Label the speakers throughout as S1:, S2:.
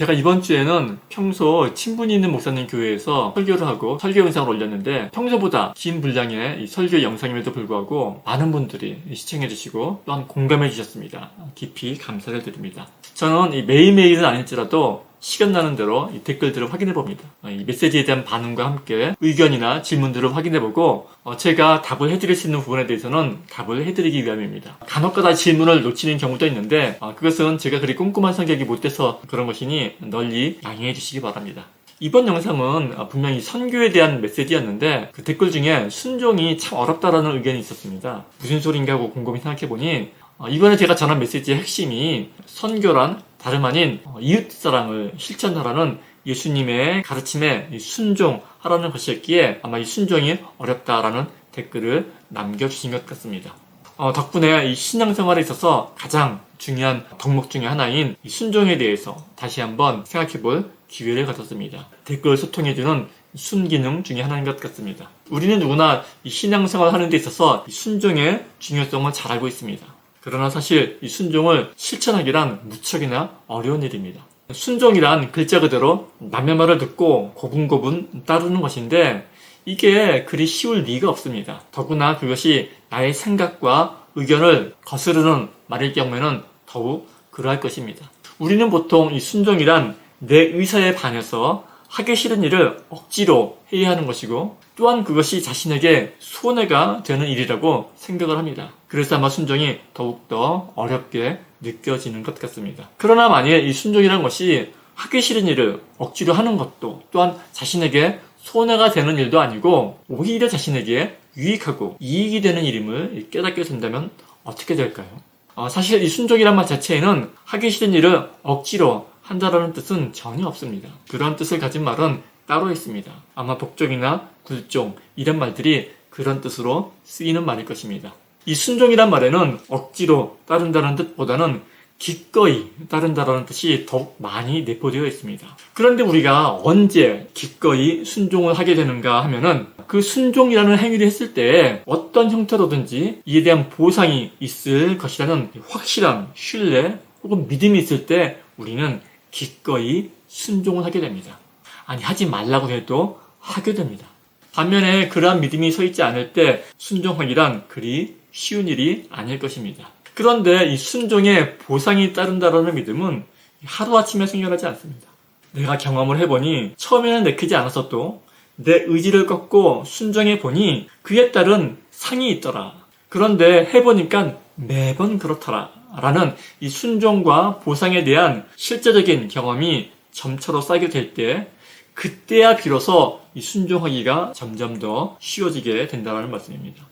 S1: 제가 이번 주에는 평소 친분이 있는 목사님 교회에서 설교를 하고 설교 영상을 올렸는데 평소보다 긴 분량의 이 설교 영상임에도 불구하고 많은 분들이 시청해 주시고 또한 공감해 주셨습니다. 깊이 감사를 드립니다. 저는 이 매일매일은 아닐지라도 시간 나는 대로 이 댓글들을 확인해 봅니다. 어, 이 메시지에 대한 반응과 함께 의견이나 질문들을 확인해 보고 어, 제가 답을 해드릴 수 있는 부분에 대해서는 답을 해드리기 위함입니다. 간혹가다 질문을 놓치는 경우도 있는데 어, 그것은 제가 그리 꼼꼼한 성격이 못 돼서 그런 것이니 널리 양해해 주시기 바랍니다. 이번 영상은 어, 분명히 선교에 대한 메시지였는데 그 댓글 중에 순종이 참 어렵다라는 의견이 있었습니다. 무슨 소린가 하고 곰곰이 생각해보니 어, 이번에 제가 전한 메시지의 핵심이 선교란 다름 아닌 어, 이웃사랑을 실천하라는 예수님의 가르침에 이 순종하라는 것이었기에 아마 이 순종이 어렵다라는 댓글을 남겨주신 것 같습니다. 어, 덕분에 이 신앙생활에 있어서 가장 중요한 덕목 중의 하나인 이 순종에 대해서 다시 한번 생각해 볼 기회를 가졌습니다. 댓글 소통해주는 순기능 중의 하나인 것 같습니다. 우리는 누구나 이 신앙생활 하는 데 있어서 이 순종의 중요성을 잘 알고 있습니다. 그러나 사실 이 순종을 실천하기란 무척이나 어려운 일입니다. 순종이란 글자 그대로 남의 말을 듣고 고분고분 따르는 것인데 이게 그리 쉬울 리가 없습니다. 더구나 그것이 나의 생각과 의견을 거스르는 말일 경우에는 더욱 그러할 것입니다. 우리는 보통 이 순종이란 내 의사에 반해서 하기 싫은 일을 억지로 해야 하는 것이고 또한 그것이 자신에게 손해가 되는 일이라고 생각을 합니다. 그래서 아마 순종이 더욱더 어렵게 느껴지는 것 같습니다. 그러나 만일 이 순종이라는 것이 하기 싫은 일을 억지로 하는 것도 또한 자신에게 손해가 되는 일도 아니고 오히려 자신에게 유익하고 이익이 되는 일임을 깨닫게 된다면 어떻게 될까요? 어, 사실 이 순종이란 말 자체에는 하기 싫은 일을 억지로 한다라는 뜻은 전혀 없습니다. 그런 뜻을 가진 말은 따로 있습니다. 아마 복종이나 굴종 이런 말들이 그런 뜻으로 쓰이는 말일 것입니다. 이 순종이란 말에는 억지로 따른다는 뜻보다는 기꺼이 따른다라는 뜻이 더욱 많이 내포되어 있습니다. 그런데 우리가 언제 기꺼이 순종을 하게 되는가 하면은 그 순종이라는 행위를 했을 때 어떤 형태로든지 이에 대한 보상이 있을 것이라는 확실한 신뢰 혹은 믿음이 있을 때 우리는 기꺼이 순종을 하게 됩니다. 아니 하지 말라고 해도 하게 됩니다. 반면에 그러한 믿음이 서 있지 않을 때 순종하기란 그리 쉬운 일이 아닐 것입니다. 그런데 이 순종에 보상이 따른다라는 믿음은 하루아침에 생겨나지 않습니다. 내가 경험을 해보니 처음에는 내키지 않았어도 내 의지를 꺾고 순종해 보니 그에 따른 상이 있더라. 그런데 해보니까 매번 그렇더라. 라는 이 순종과 보상에 대한 실제적인 경험이 점차로 쌓이게 될 때 그때야 비로소 이 순종하기가 점점 더 쉬워지게 된다는 말씀입니다.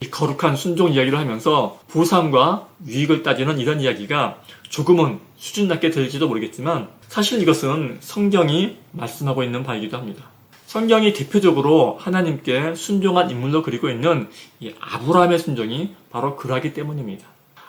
S1: 이 거룩한 순종 이야기를 하면서 보상과 유익을 따지는 이런 이야기가 조금은 수준 낮게 들릴지도 모르겠지만 사실 이것은 성경이 말씀하고 있는 바이기도 합니다. 성경이 대표적으로 하나님께 순종한 인물로 그리고 있는 이 아브라함의 순종이 바로 그러하기 때문입니다.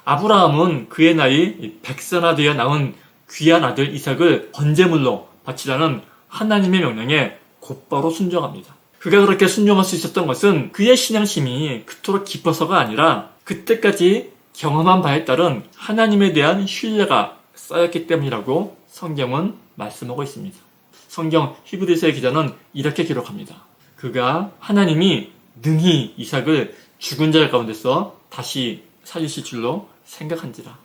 S1: 아브라함은 그의 나이 백세나 되어 낳은 귀한 아들 이삭을 번제물로 바치라는 하나님의 명령에 곧바로 순종합니다. 그가 그렇게 순종할 수 있었던 것은 그의 신앙심이 그토록 깊어서가 아니라 그때까지 경험한 바에 따른 하나님에 대한 신뢰가 쌓였기 때문이라고 성경은 말씀하고 있습니다. 성경 히브리서의 기자는 이렇게 기록합니다. 그가 하나님이 능히 이삭을 죽은 자 가운데서 다시 살리실 줄로 생각한지라.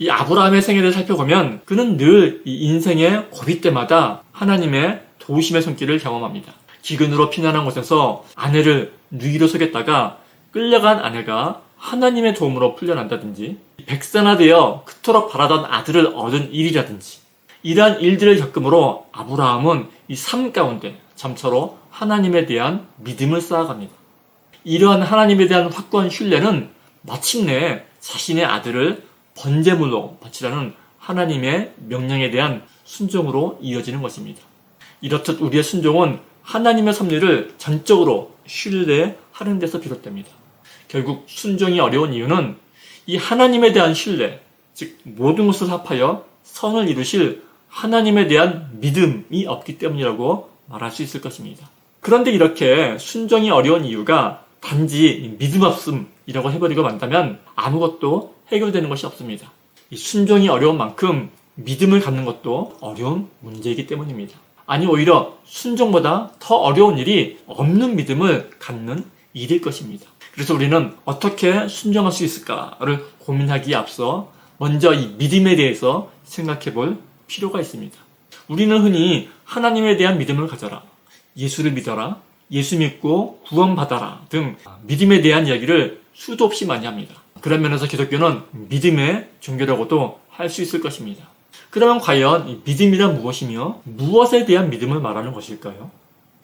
S1: 이 아브라함의 생애를 살펴보면 그는 늘 이 인생의 고비 때마다 하나님의 도우심의 손길을 경험합니다. 기근으로 피난한 곳에서 아내를 누이로 속였다가 끌려간 아내가 하나님의 도움으로 풀려난다든지 백산화되어 그토록 바라던 아들을 얻은 일이라든지 이러한 일들을 겪음으로 아브라함은 이 삶 가운데 점차로 하나님에 대한 믿음을 쌓아갑니다. 이러한 하나님에 대한 확고한 신뢰는 마침내 자신의 아들을 번제물로 바치라는 하나님의 명령에 대한 순종으로 이어지는 것입니다. 이렇듯 우리의 순종은 하나님의 섭리를 전적으로 신뢰하는 데서 비롯됩니다. 결국 순종이 어려운 이유는 이 하나님에 대한 신뢰, 즉 모든 것을 합하여 선을 이루실 하나님에 대한 믿음이 없기 때문이라고 말할 수 있을 것입니다. 그런데 이렇게 순종이 어려운 이유가 단지 믿음 없음이라고 해버리고 만다면 아무것도 해결되는 것이 없습니다. 이 순종이 어려운 만큼 믿음을 갖는 것도 어려운 문제이기 때문입니다. 아니 오히려 순종보다 더 어려운 일이 없는 믿음을 갖는 일일 것입니다. 그래서 우리는 어떻게 순종할 수 있을까를 고민하기에 앞서 먼저 이 믿음에 대해서 생각해 볼 필요가 있습니다. 우리는 흔히 하나님에 대한 믿음을 가져라. 예수를 믿어라. 예수 믿고 구원받아라. 등 믿음에 대한 이야기를 수도 없이 많이 합니다. 그런 면에서 기독교는 믿음의 종교라고도 할 수 있을 것입니다. 그러면 과연 이 믿음이란 무엇이며 무엇에 대한 믿음을 말하는 것일까요?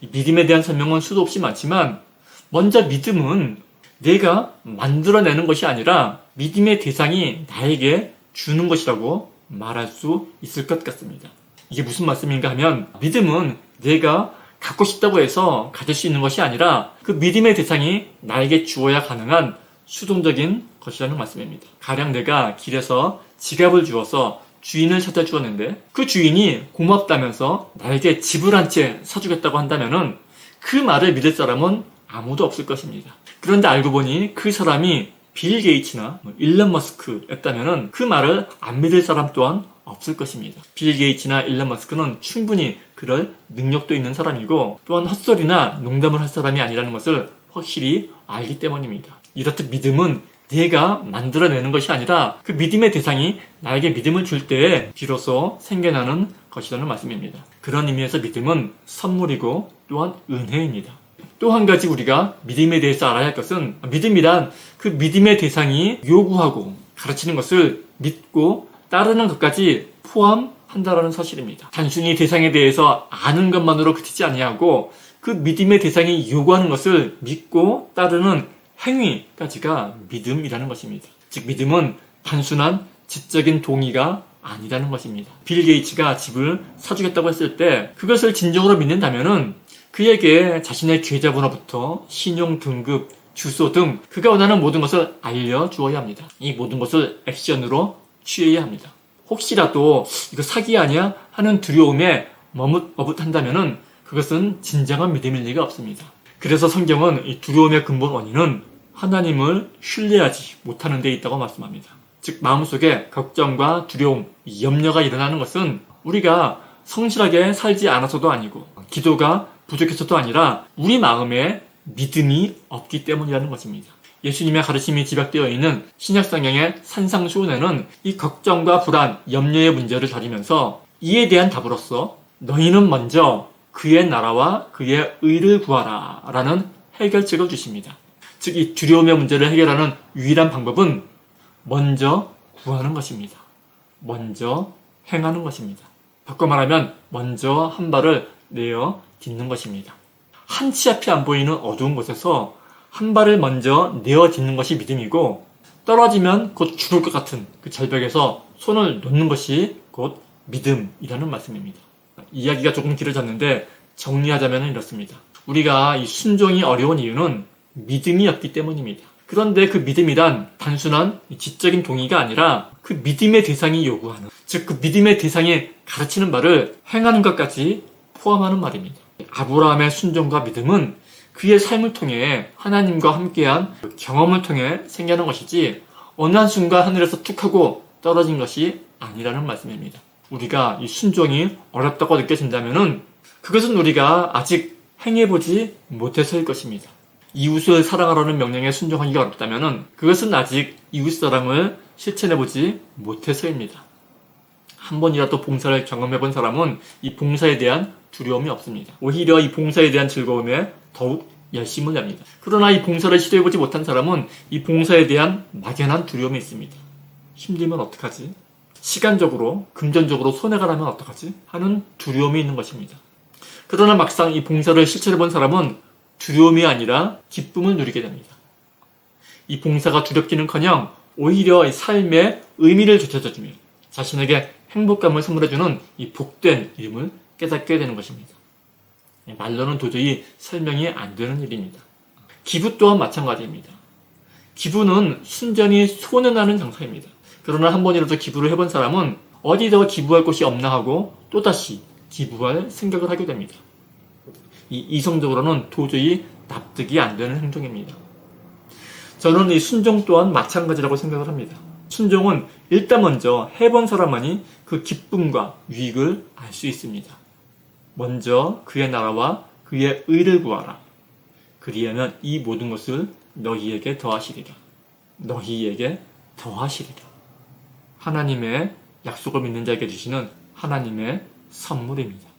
S1: 이 믿음에 대한 설명은 수도 없이 많지만 먼저 믿음은 내가 만들어내는 것이 아니라 믿음의 대상이 나에게 주는 것이라고 말할 수 있을 것 같습니다. 이게 무슨 말씀인가 하면 믿음은 내가 갖고 싶다고 해서 가질 수 있는 것이 아니라 그 믿음의 대상이 나에게 주어야 가능한 수동적인 것이라는 말씀입니다. 가령 내가 길에서 지갑을 주어서 주인을 찾아주었는데 그 주인이 고맙다면서 나에게 집을 한 채 사주겠다고 한다면은 그 말을 믿을 사람은 아무도 없을 것입니다. 그런데 알고 보니 그 사람이 빌 게이츠나 뭐 일론 머스크였다면은 그 말을 안 믿을 사람 또한 없을 것입니다. 빌 게이츠나 일론 머스크는 충분히 그럴 능력도 있는 사람이고 또한 헛소리나 농담을 할 사람이 아니라는 것을 확실히 알기 때문입니다. 이렇듯 믿음은 내가 만들어내는 것이 아니라 그 믿음의 대상이 나에게 믿음을 줄 때에 비로소 생겨나는 것이라는 말씀입니다. 그런 의미에서 믿음은 선물이고 또한 은혜입니다. 또 한 가지 우리가 믿음에 대해서 알아야 할 것은 믿음이란 그 믿음의 대상이 요구하고 가르치는 것을 믿고 따르는 것까지 포함한다라는 사실입니다. 단순히 대상에 대해서 아는 것만으로 그치지 아니하고 그 믿음의 대상이 요구하는 것을 믿고 따르는 행위까지가 믿음이라는 것입니다. 즉 믿음은 단순한 지적인 동의가 아니라는 것입니다. 빌 게이츠가 집을 사주겠다고 했을 때 그것을 진정으로 믿는다면은 그에게 자신의 계좌번호부터 신용 등급, 주소 등 그가 원하는 모든 것을 알려주어야 합니다. 이 모든 것을 액션으로 취해야 합니다. 혹시라도 이거 사기 아니야 하는 두려움에 머뭇머뭇한다면은 그것은 진정한 믿음일 리가 없습니다. 그래서 성경은 이 두려움의 근본 원인은 하나님을 신뢰하지 못하는 데 있다고 말씀합니다. 즉 마음속에 걱정과 두려움, 염려가 일어나는 것은 우리가 성실하게 살지 않아서도 아니고 기도가 부족해서도 아니라 우리 마음에 믿음이 없기 때문이라는 것입니다. 예수님의 가르침이 집약되어 있는 신약 성경의 산상수훈에는 이 걱정과 불안, 염려의 문제를 다루면서 이에 대한 답으로서 너희는 먼저 그의 나라와 그의 의를 구하라 라는 해결책을 주십니다. 즉, 이 두려움의 문제를 해결하는 유일한 방법은 먼저 구하는 것입니다. 먼저 행하는 것입니다. 바꿔 말하면 먼저 한 발을 내어 딛는 것입니다. 한 치 앞이 안 보이는 어두운 곳에서 한 발을 먼저 내어 딛는 것이 믿음이고 떨어지면 곧 죽을 것 같은 그 절벽에서 손을 놓는 것이 곧 믿음이라는 말씀입니다. 이야기가 조금 길어졌는데 정리하자면 이렇습니다. 우리가 이 순종이 어려운 이유는 믿음이 없기 때문입니다. 그런데 그 믿음이란 단순한 지적인 동의가 아니라 그 믿음의 대상이 요구하는, 즉 그 믿음의 대상이 가르치는 말을 행하는 것까지 포함하는 말입니다. 아브라함의 순종과 믿음은 그의 삶을 통해 하나님과 함께한 그 경험을 통해 생겨난 것이지 어느 한순간 하늘에서 툭 하고 떨어진 것이 아니라는 말씀입니다. 우리가 이 순종이 어렵다고 느껴진다면은 그것은 우리가 아직 행해보지 못해서일 것입니다. 이웃을 사랑하라는 명령에 순종하기가 어렵다면 그것은 아직 이웃 사랑을 실천해보지 못해서입니다. 한 번이라도 봉사를 경험해 본 사람은 이 봉사에 대한 두려움이 없습니다. 오히려 이 봉사에 대한 즐거움에 더욱 열심을 냅니다. 그러나 이 봉사를 시도해보지 못한 사람은 이 봉사에 대한 막연한 두려움이 있습니다. 힘들면 어떡하지? 시간적으로, 금전적으로 손해가 나면 어떡하지? 하는 두려움이 있는 것입니다. 그러나 막상 이 봉사를 실천해본 사람은 두려움이 아니라 기쁨을 누리게 됩니다. 이 봉사가 두렵기는커녕 오히려 삶의 의미를 되찾아주며 자신에게 행복감을 선물해주는 이 복된 이름을 깨닫게 되는 것입니다. 말로는 도저히 설명이 안 되는 일입니다. 기부 또한 마찬가지입니다. 기부는 순전히 손해나는 장사입니다. 그러나 한 번이라도 기부를 해본 사람은 어디 더 기부할 곳이 없나 하고 또다시 기부할 생각을 하게 됩니다. 이 이성적으로는 도저히 납득이 안 되는 행동입니다. 저는 이 순종 또한 마찬가지라고 생각을 합니다. 순종은 일단 먼저 해본 사람만이 그 기쁨과 유익을 알 수 있습니다. 먼저 그의 나라와 그의 의를 구하라. 그리하면 이 모든 것을 너희에게 더하시리라. 너희에게 더하시리라. 하나님의 약속을 믿는 자에게 주시는 하나님의 선물입니다.